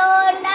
Lord.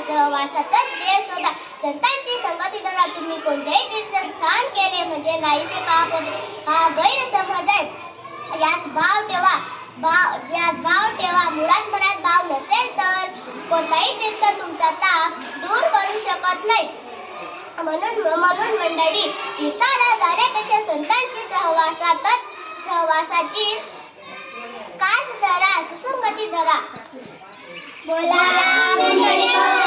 जवळ सतत देश संतांची संगती धरा तुम्ही कोणतेही तीर्थस्थान केले म्हणजे नाहीसे पाप होते हा गैरसमज आहे यात भाव ठेवा भाव यात भाव ठेवा मुळात मनात भाव नसेल तर कोणताही तीर्थ तुमचा ताप दूर करू शकत नाही म्हणून म्हणून मंडळी तीर्थाला जाण्यापेक्षा संतांची सहवासातच सहवासाची कास धरा सुसंगती धरा बोला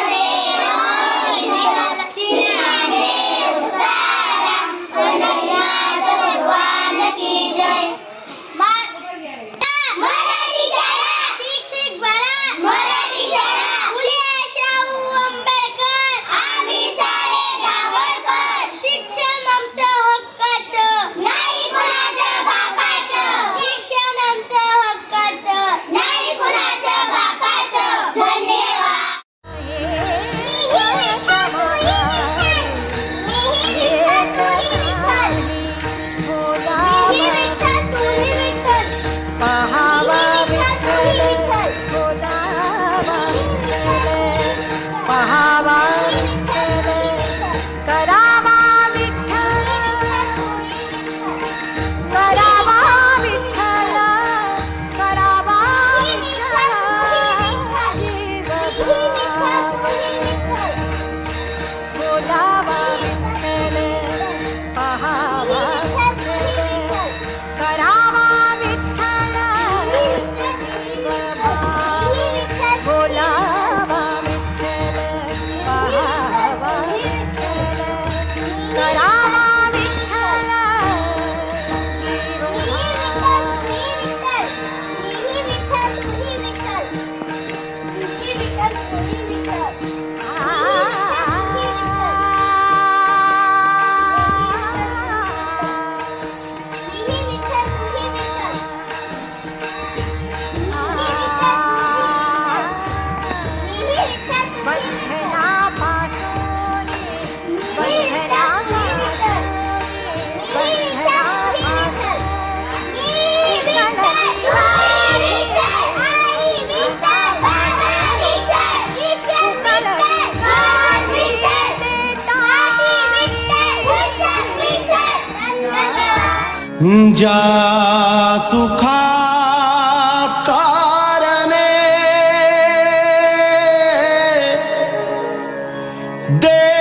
जा सुखा कारणे दे